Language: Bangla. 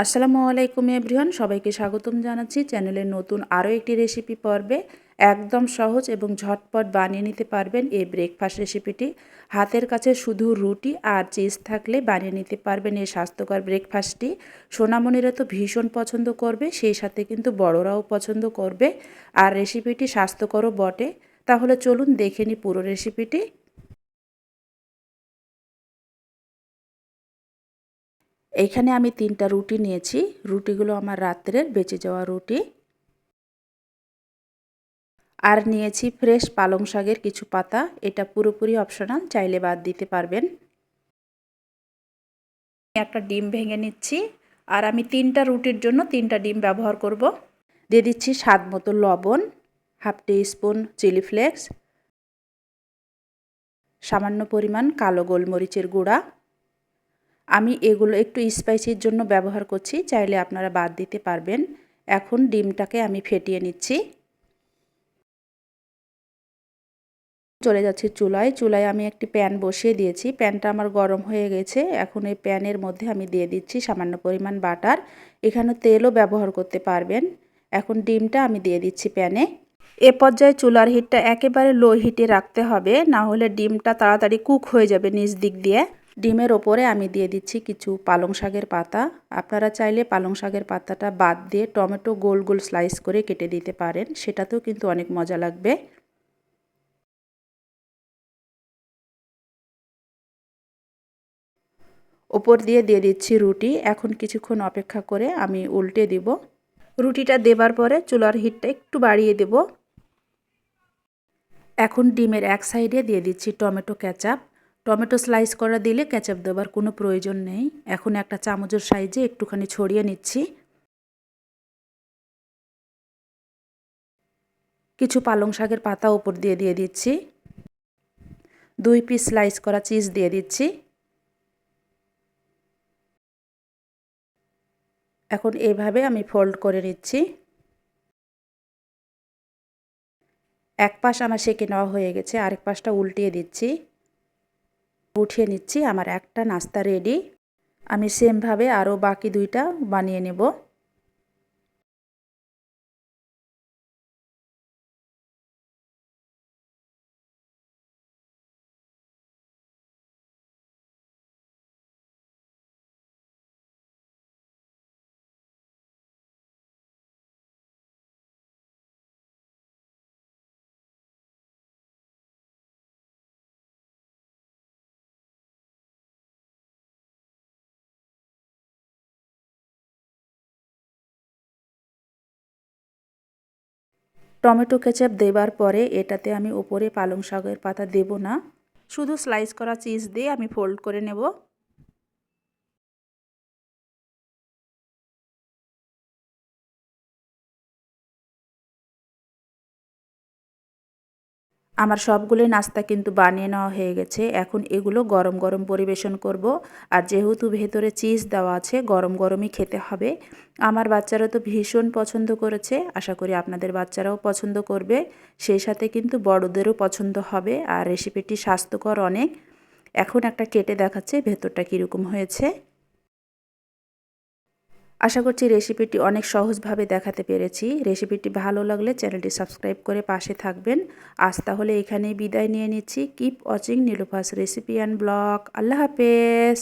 আসসালামু আলাইকুম এভরিওয়ান, সবাইকে স্বাগতম জানাচ্ছি চ্যানেলের নতুন আরও একটি রেসিপি পর্বে। একদম সহজ এবং ঝটপট বানিয়ে নিতে পারবেন এই ব্রেকফাস্ট রেসিপিটি হাতের কাছে শুধু রুটি আর চিজ থাকলে বানিয়ে নিতে পারবেন এই স্বাস্থ্যকর ব্রেকফাস্টটি সোনামণিরা তো ভীষণ পছন্দ করবে, সেই সাথে কিন্তু বড়রাও পছন্দ করবে। আর রেসিপিটি স্বাস্থ্যকরও বটে। তাহলে চলুন দেখে নিই পুরো রেসিপিটি এইখানে আমি তিনটা রুটি নিয়েছি। রুটিগুলো আমার রাত্রের বেঁচে যাওয়া রুটি। আর নিয়েছি ফ্রেশ পালং শাকের কিছু পাতা। এটা পুরোপুরি অপশনাল, চাইলে বাদ দিতে পারবেন। একটা ডিম ভেঙে নিচ্ছি। আর আমি তিনটা রুটির জন্য তিনটা ডিম ব্যবহার করব। দিয়ে দিচ্ছি স্বাদ মতো লবণ, half teaspoon chilli flakes, সামান্য পরিমাণ কালো গোলমরিচের গুঁড়া। আমি এগুলো একটু স্পাইসির জন্য ব্যবহার করছি, চাইলে আপনারা বাদ দিতে পারবেন। এখন ডিমটাকে আমি ফেটিয়ে নিচ্ছি। চলে যাচ্ছি চুলায়। চুলায় আমি একটি প্যান বসিয়ে দিয়েছি। প্যানটা আমার গরম হয়ে গেছে। এখন এই প্যানের মধ্যে আমি দিয়ে দিচ্ছি সামান্য পরিমাণ বাটার এখানে তেলও ব্যবহার করতে পারবেন। এখন ডিমটা আমি দিয়ে দিচ্ছি প্যানে এ পর্যায়ে চুলার হিটটা একেবারে লো হিটে রাখতে হবে। না হলে ডিমটা তাড়াতাড়ি কুক হয়ে যাবে নিচ দিক দিয়ে। ডিমের ওপরে আমি দিয়ে দিচ্ছি কিছু পালং শাকের পাতা। আপনারা চাইলে পালং শাকের পাতাটা বাদ দিয়ে টমেটো গোল গোল স্লাইস করে কেটে দিতে পারেন, সেটাতেও কিন্তু অনেক মজা লাগবে। ওপর দিয়ে দিয়ে দিচ্ছি রুটি। এখন কিছুক্ষণ অপেক্ষা করে আমি উল্টে দিব। রুটিটা দেবার পরে চুলার হিটটা একটু বাড়িয়ে দেব। এখন ডিমের এক সাইডে দিয়ে দিচ্ছি টমেটো ক্যাচাপ টমেটো স্লাইস করা দিলে ক্যাচাপ দেওয়ার কোনো প্রয়োজন নেই। এখন একটা চামচের সাইজে একটুখানি ছড়িয়ে নিচ্ছি। কিছু পালং শাকের পাতা ওপর দিয়ে দিয়ে দিচ্ছি। দুই পিস স্লাইস করা চিজ দিয়ে দিচ্ছি। এখন এইভাবে আমি ফোল্ড করে নিচ্ছি। এক পাশ আমার সেঁকে নেওয়া হয়ে গেছে, আরেক পাশটা উল্টিয়ে দিচ্ছি। উঠিয়ে নিচ্ছি আমার একটা নাস্তা রেডি আমি সেমভাবে আরও বাকি দুইটা বানিয়ে নেব। টমেটো কেচাপ দেবার পরে এটাতে আমি ওপরে পালং শাকের পাতা দেব না। শুধু স্লাইস করা চিজ দিয়ে আমি ফোল্ড করে নেব। আমার সবগুলোই নাস্তা কিন্তু বানিয়ে নেওয়া হয়ে গেছে। এখন এগুলো গরম গরম পরিবেশন করব। আর যেহেতু ভেতরে চিজ দেওয়া আছে, গরম গরমই খেতে হবে। আমার বাচ্চারা তো ভীষণ পছন্দ করেছে। আশা করি আপনাদের বাচ্চারাও পছন্দ করবে। সেই সাথে কিন্তু বড়দেরও পছন্দ হবে। আর রেসিপিটি স্বাস্থ্যকর অনেক। এখন একটা কেটে দেখাচ্ছে ভেতরটা কীরকম হয়েছে। আশা করছি রেসিপিটি অনেক সহজভাবে দেখাতে পেরেছি। রেসিপিটি ভালো লাগলে চ্যানেলটি সাবস্ক্রাইব করে পাশে থাকবেন। আজ তাহলে এখানেই বিদায় নিয়ে নিচ্ছি। Keep watching Nilufa's recipe and blog. আল্লাহ হাফেজ।